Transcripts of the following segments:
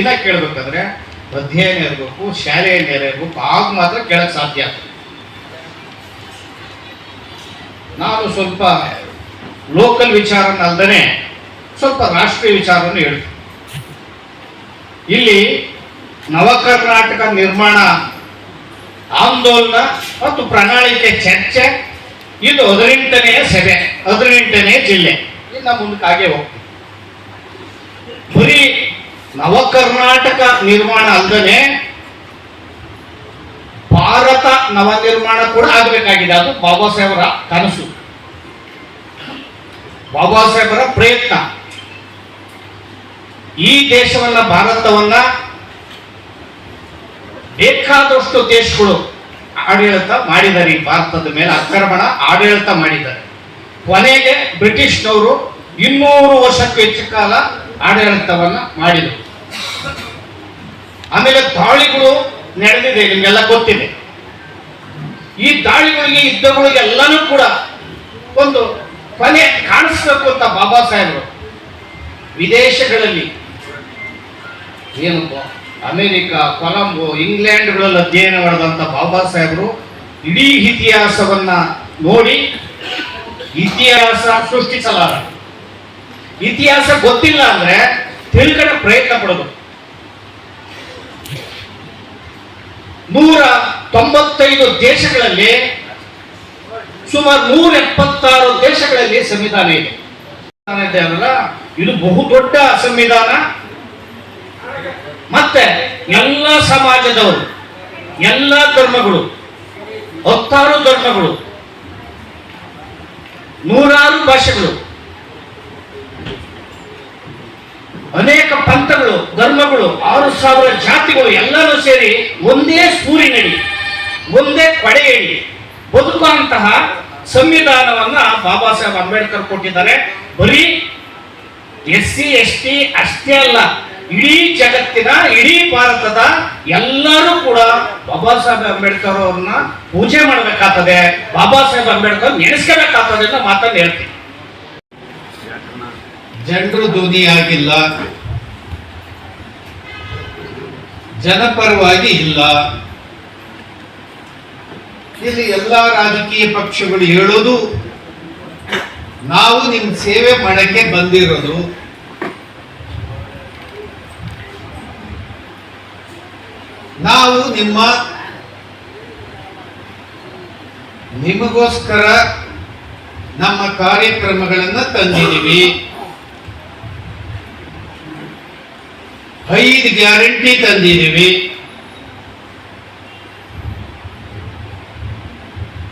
ದಿನ ಕೇಳಬೇಕಾದ್ರೆ ಅಧ್ಯಯನ ಇರಬೇಕು ಶಾಲೆಯಲ್ಲಿ ಇರಬೇಕು, ಆಗ ಮಾತ್ರ ಕೇಳಕ್ ಸಾಧ್ಯ ನಾನು ಸ್ವಲ್ಪ ಲೋಕಲ್ ವಿಚಾರನ ಅಲ್ದೇ ಸ್ವಲ್ಪ ರಾಷ್ಟ್ರೀಯ ವಿಚಾರವನ್ನು ಹೇಳ್ತೀನಿ. ಇಲ್ಲಿ ನವಕರ್ನಾಟಕ ನಿರ್ಮಾಣ ಆಂದೋಲನ ಮತ್ತು ಪ್ರಣಾಳಿಕೆ ಚರ್ಚೆ, ಇದು ಹದಿನೆಂಟನೆಯ ಸಭೆ ಹದಿನೆಂಟನೇ ಜಿಲ್ಲೆ. ಇನ್ನು ಮುಂದಕ್ಕೆ ಹಾಗೆ ಹೋಗ್ತೀವಿ ಬರೀ ನವಕರ್ನಾಟಕ ನಿರ್ಮಾಣ ಅಲ್ಲದೆ ಭಾರತ ನವ ನಿರ್ಮಾಣ ಕೂಡ ಆಗಬೇಕಾಗಿದೆ. ಅದು ಬಾಬಾ ಸಾಹೇಬರ ಕನಸು. ಬಾಬಾ ಸಾಹೇಬರ ಪ್ರಯತ್ನ. ಈ ದೇಶವನ್ನ, ಭಾರತವನ್ನ ಬೇಕಾದಷ್ಟು ದೇಶಗಳು ಆಡಳಿತ ಮಾಡಿದ್ದಾರೆ. ಈ ಭಾರತದ ಮೇಲೆ ಆಕ್ರಮಣ ಆಡಳಿತ ಮಾಡಿದ್ದಾರೆ. ಕೊನೆಗೆ ಬ್ರಿಟಿಷ್ನವರು ಇನ್ನೂರು ವರ್ಷಕ್ಕೂ ಹೆಚ್ಚು ಕಾಲ ಆಡಳಿತವನ್ನ ಮಾಡಿದರು. ಆಮೇಲೆ ದಾಳಿಗಳು ನಡೆದಿದೆ, ನಿಮ್ಗೆಲ್ಲ ಗೊತ್ತಿದೆ. ಈ ದಾಳಿಗಳಿಗೆ ಯುದ್ಧಗಳಿಗೆ ಎಲ್ಲನೂ ಕೂಡ ಒಂದು ಕೊನೆ ಕಾಣಿಸ್ಬೇಕು ಅಂತ ಬಾಬಾ ಸಾಹೇಬರು. ವಿದೇಶಗಳಲ್ಲಿ ಏನಪ್ಪ, ಅಮೆರಿಕ, ಕೊಲಂಬೋ, ಇಂಗ್ಲೆಂಡ್ಗಳಲ್ಲಿ ಅಧ್ಯಯನ ಮಾಡಿದಂಥ ಬಾಬಾ ಸಾಹೇಬರು ಇಡೀ ಇತಿಹಾಸವನ್ನ ನೋಡಿ ಇತಿಹಾಸ ಸೃಷ್ಟಿಸಲಾರ ಇತಿಹಾಸ ಗೊತ್ತಿಲ್ಲ ಅಂದ್ರೆ ತಿಳ್ಕಡೆ ಪ್ರಯತ್ನ ಪಡೋದು. ನೂರ ತೊಂಬತ್ತೈದು ದೇಶಗಳಲ್ಲಿ ಸುಮಾರು ನೂರ ಎಪ್ಪತ್ತಾರು ದೇಶಗಳಲ್ಲಿ ಸಂವಿಧಾನ ಇದೆ. ಇದೆ ಅಲ್ಲ ಇದು ಬಹುದೊಡ್ಡ ಸಂವಿಧಾನ. ಮತ್ತೆ ಎಲ್ಲ ಸಮಾಜದವರು, ಎಲ್ಲ ಧರ್ಮಗಳು, ಹತ್ತಾರು ಧರ್ಮಗಳು, ನೂರಾರು ಭಾಷೆಗಳು ಅನೇಕ ಪಂಥಗಳು, ಧರ್ಮಗಳು, ಆರು ಸಾವಿರ ಜಾತಿಗಳು ಎಲ್ಲರೂ ಸೇರಿ ಒಂದೇ ಸೂರಿನಡಿ, ಒಂದೇ ಕೊಡೆಯಡಿ ಬದುಕುವಂತಹ ಸಂವಿಧಾನವನ್ನ ಬಾಬಾ ಸಾಹೇಬ್ ಅಂಬೇಡ್ಕರ್ ಕೊಟ್ಟಿದ್ದಾರೆ. ಬರೀ ಎಸ್ ಸಿ ಎಸ್ ಟಿ ಅಷ್ಟೇ ಅಲ್ಲ, ಇಡೀ ಜಗತ್ತಿನ, ಇಡೀ ಭಾರತದ ಎಲ್ಲರೂ ಕೂಡ ಬಾಬಾ ಸಾಹೇಬ್ ಅಂಬೇಡ್ಕರ್ ಅವ್ರನ್ನ ಪೂಜೆ ಮಾಡಬೇಕಾಗ್ತದೆ. ಬಾಬಾ ಸಾಹೇಬ್ ಅಂಬೇಡ್ಕರ್ ನೆನೆಸ್ಕೋಬೇಕಾಗ್ತದೆ ಅಂತ ಮಾತನ್ನು ಹೇಳ್ತೀನಿ. ಜನರು ಧ್ವನಿಯಾಗಿಲ್ಲ ಜನಪರವಾಗಿ ಇಲ್ಲ. ಇಲ್ಲಿ ಎಲ್ಲ ರಾಜಕೀಯ ಪಕ್ಷಗಳು ಹೇಳೋದು, ನಾವು ನಿಮ್ ಸೇವೆ ಮಾಡಕ್ಕೆ ಬಂದಿರೋದು. ನಾವು ನಿಮ್ಮ, ನಿಮಗೋಸ್ಕರ ನಮ್ಮ ಕಾರ್ಯಕ್ರಮಗಳನ್ನು ತಂದಿದ್ದೀವಿ. ಐದು ಗ್ಯಾರಂಟಿ ತಂದಿದ್ದೀವಿ.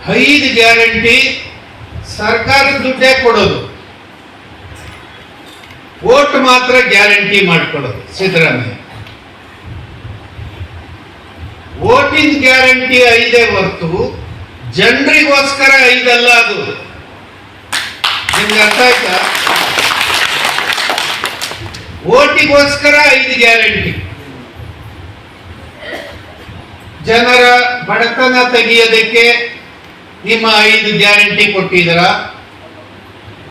ಐದು ಗ್ಯಾರಂಟಿ ಸರ್ಕಾರದ ದುಡ್ಡೇ ಕೊಡೋದು. ಓಟ್ ಮಾತ್ರ ಗ್ಯಾರಂಟಿ ಮಾಡಿಕೊಡೋದು ಸಿದ್ದರಾಮಯ್ಯ. ಓಟಿನ ಗ್ಯಾರಂಟಿ ಐದೇ ಹೊರತು ಜನರಿಗೋಸ್ಕರ ಐದಲ್ಲ ಅದು. ನಿಮ್ಗೆ ಅರ್ಥ ಆಯ್ತಾ? ಓಟಿಗೋಸ್ಕರ ಐದು ಗ್ಯಾರಂಟಿ. ಜನರ ಬಡತನ ತೆಗೆಯೋದಕ್ಕೆ ನಿಮ್ಮ ಐದು ಗ್ಯಾರಂಟಿ ಕೊಟ್ಟಿದ್ದೀರ?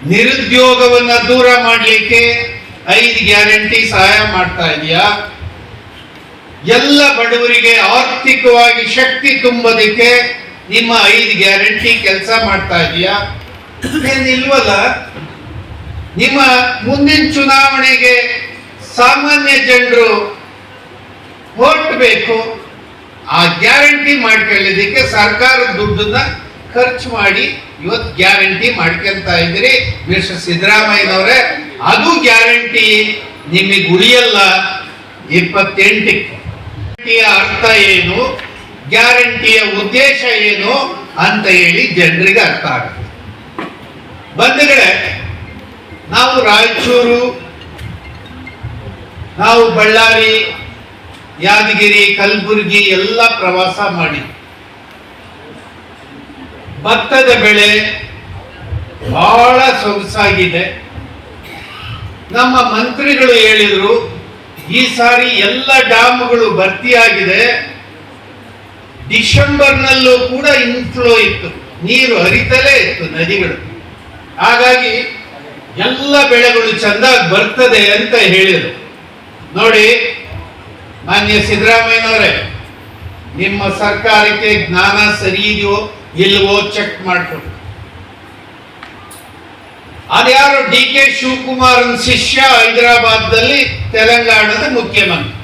ನಿರುದ್ಯೋಗವನ್ನ ದೂರ ಮಾಡಲಿಕ್ಕೆ ಐದು ಗ್ಯಾರಂಟಿ ಸಹಾಯ ಮಾಡ್ತಾ ಇದೆಯಾ? ಎಲ್ಲ ಬಡವರಿಗೆ ಆರ್ಥಿಕವಾಗಿ ಶಕ್ತಿ ತುಂಬೋದಕ್ಕೆ ನಿಮ್ಮ ಐದು ಗ್ಯಾರಂಟಿ ಕೆಲಸ ಮಾಡ್ತಾ ಇದೆಯಾ? ಏನಿಲ್ವಲ್ಲ ನಿಮ್ಮ ಮುಂದಿನ ಚುನಾವಣೆಗೆ ಸಾಮಾನ್ಯ ಜನರು ವೋಟ್ ಬೇಕು, ಆ ಗ್ಯಾರಂಟಿ ಮಾಡ್ಕೊಳ್ಳೋದಕ್ಕೆ ಸರ್ಕಾರದ ದುಡ್ಡನ್ನ ಖರ್ಚು ಮಾಡಿ ಇವತ್ತು ಗ್ಯಾರಂಟಿ ಮಾಡ್ಕೊಂತ ಇದ್ದೀರಿ. ಮಿಸ್ಟರ್ ಸಿದ್ದರಾಮಯ್ಯನವರೇ, ಅದು ಗ್ಯಾರಂಟಿ ನಿಮಗೆ ಉಳಿಯಲ್ಲ. ಇಪ್ಪತ್ತೆಂಟಕ್ಕೆ ಅರ್ಥ ಏನು, ಗ್ಯಾರಂಟಿಯ ಉದ್ದೇಶ ಏನು ಅಂತ ಹೇಳಿ ಜನರಿಗೆ ಅರ್ಥ ಆಗುತ್ತೆ. ಬಂಧುಗಳೇ ರಾಯಚೂರು, ನಾವು ಬಳ್ಳಾರಿ, ಯಾದಗಿರಿ, ಕಲಬುರಗಿ ಎಲ್ಲ ಪ್ರವಾಸ ಮಾಡಿ. ಭತ್ತದ ಬೆಳೆ ಬಹಳ ಸೊಗಸಾಗಿದೆ. ನಮ್ಮ ಮಂತ್ರಿಗಳು ಹೇಳಿದರು, ಈ ಸಾರಿ ಎಲ್ಲ ಡ್ಯಾಮ್ಗಳು ಭರ್ತಿಯಾಗಿದೆ ಡಿಸೆಂಬರ್ನಲ್ಲೂ ಕೂಡ ಇನ್ಫ್ಲೋ ಇತ್ತು. ನೀರು ಹರಿತಲೇ ಇತ್ತು ನದಿಗಳು. ಹಾಗಾಗಿ ಎಲ್ಲ ಬೆಳೆಗಳು ಚೆಂದಾಗಿ ಬರ್ತದೆ ಅಂತ ಹೇಳಿದರು. ನೋಡಿ, ಮಾನ್ಯ ಸಿದ್ದರಾಮಯ್ಯನವರೇ, ನಿಮ್ಮ ಸರ್ಕಾರಕ್ಕೆ ಜ್ಞಾನ ಸರಿ ಇದೆಯೋ ಇಲ್ವೋ ಚೆಕ್ ಮಾಡ್ಕೊಂಡು. ಅದ್ಯಾರು ಡಿ ಕೆ ಶಿವಕುಮಾರ್ ಶಿಷ್ಯ ಹೈದರಾಬಾದ್ದಲ್ಲಿ ತೆಲಂಗಾಣದ ಮುಖ್ಯಮಂತ್ರಿ.